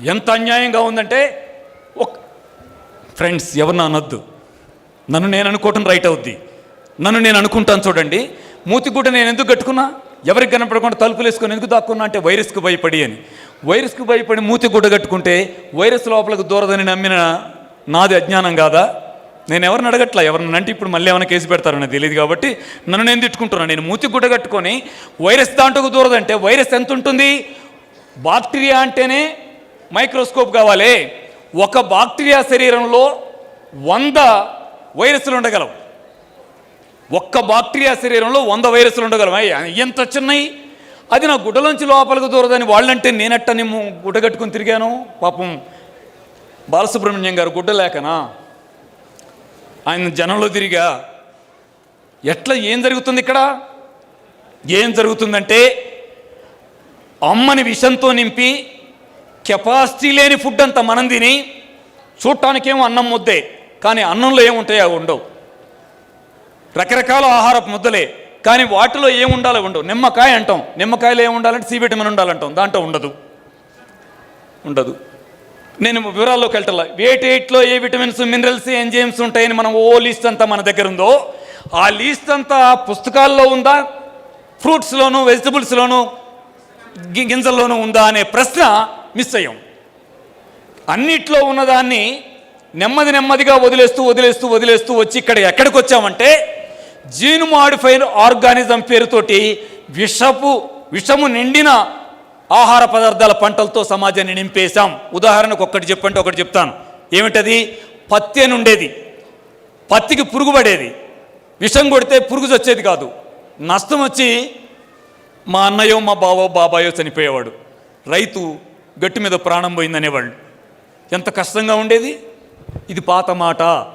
ఎంత అన్యాయంగా ఉందంటే ఒక ఫ్రెండ్స్ ఎవరిని అనొద్దు నన్ను నేను అనుకోవటం రైట్ అవుద్ది. నన్ను నేను అనుకుంటాను చూడండి. మూతిగుడ్డ నేను ఎందుకు కట్టుకున్నా? ఎవరికి కనపడకుండా తలుపులు వేసుకొని ఎందుకు దాక్కున్నా అంటే వైరస్కి భయపడి అని. వైరస్కు భయపడి మూతి గుడ్డ కట్టుకుంటే వైరస్ లోపలికి దూరదని నమ్మిన నాది అజ్ఞానం కాదా? నేను ఎవరిని అడగట్లా? ఎవరిని అంటే ఇప్పుడు మళ్ళీ ఏమైనా కేసు పెడతారని తెలియదు కాబట్టి నన్ను నేను తిట్టుకుంటున్నాను నేను మూతి గుడ్డ కట్టుకొని వైరస్ దాంట్లోకి దూరదంటే వైరస్ ఎంత ఉంటుంది? బాక్టీరియా అంటేనే మైక్రోస్కోప్ కావాలి. ఒక బాక్టీరియా శరీరంలో వంద వైరస్లు ఉండగలవు. ఒక్క బాక్టీరియా శరీరంలో వంద వైరస్లు ఉండగలవు. ఎంత చిన్నవి అది నా గుడ్డలోంచి లోపలికి దూరదని వాళ్ళంటే నేనట్ట నేను గుడ్డ కట్టుకుని తిరిగాను. పాపం బాలసుబ్రహ్మణ్యం గారు గుడ్డ లేకనా? ఆయన జనంలో తిరిగా ఎట్లా ఏం జరుగుతుంది ఇక్కడ? ఏం జరుగుతుందంటే అమ్మని విషంతో నింపి కెపాసిటీ లేని ఫుడ్ అంతా మనం తిని చూడటానికేమో అన్నం ముద్దే కానీ అన్నంలో ఏముంటాయో అవి ఉండవు. రకరకాల ఆహారపు ముద్దలే కానీ వాటిలో ఏముండాలో ఉండవు. నిమ్మకాయ అంటాం. నిమ్మకాయలో ఏముండాలంటే సి విటమిన్ ఉండాలంటాం. దాంట్లో ఉండదు. ఉండదు. నేను వివరాల్లోకి వెళ్ళటల్లా వేటేట్లో ఏ విటమిన్స్ మినరల్స్ ఎంజైమ్స్ ఉంటాయని మనం ఓ లిస్ట్ అంతా మన దగ్గర ఉందో ఆ లిస్ట్ అంతా పుస్తకాల్లో ఉందా? ఫ్రూట్స్లోను వెజిటబుల్స్లోను గింజల్లోనూ ఉందా అనే ప్రశ్న మిస్ అయ్యాం. అన్నిట్లో ఉన్నదాన్ని నెమ్మది నెమ్మదిగా వదిలేస్తూ వదిలేస్తూ వదిలేస్తూ వచ్చి ఇక్కడ ఎక్కడికి వచ్చామంటే జీన్ మాడిఫైడ్ ఆర్గానిజం పేరుతోటి విషపు విషము నిండిన ఆహార పదార్థాల పంటలతో సమాజాన్ని నింపేశాం. ఉదాహరణకు ఒక్కటి చెప్పంటే ఒకటి చెప్తాను. ఏమిటది? పత్తి అని ఉండేది పత్తికి పురుగు పడేది విషం కొడితే పురుగు వచ్చేది కాదు. నష్టం వచ్చి మా అన్నయ్యో మా బావో బాబాయో చనిపోయేవాడు. రైతు గట్టి మీద ప్రాణం పోయిందనేవాళ్ళు. ఎంత కష్టంగా ఉండేది? ఇది పాత మాట.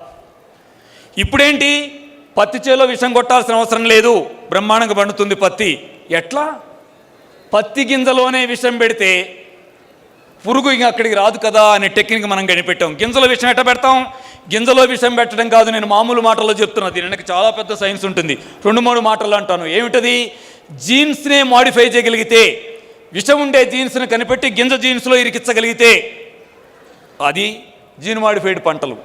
ఇప్పుడేంటి? పత్తి చేలో విషం కొట్టాల్సిన అవసరం లేదు. బ్రహ్మాండంగా పండుతుంది పత్తి. ఎట్లా? పత్తి గింజలోనే విషం పెడితే పురుగు ఇంకా అక్కడికి రాదు కదా అనే టెక్నిక్ మనం కనిపెట్టాం. గింజలో విషం ఎట్ట పెడతాం? గింజలో విషం పెట్టడం కాదు నేను మామూలు మాటల్లో చెప్తున్నా. దీని వెనక చాలా పెద్ద సైన్స్ ఉంటుంది. రెండు మూడు మాటలు అంటాను. ఏమిటది? జీన్స్నే మాడిఫై చేయగలిగితే విషం ఉండే జీన్స్ను కనిపెట్టి గింజ జీన్స్లో ఇరికించగలిగితే అది జీన్ మాడిఫైడ్ పంటలు.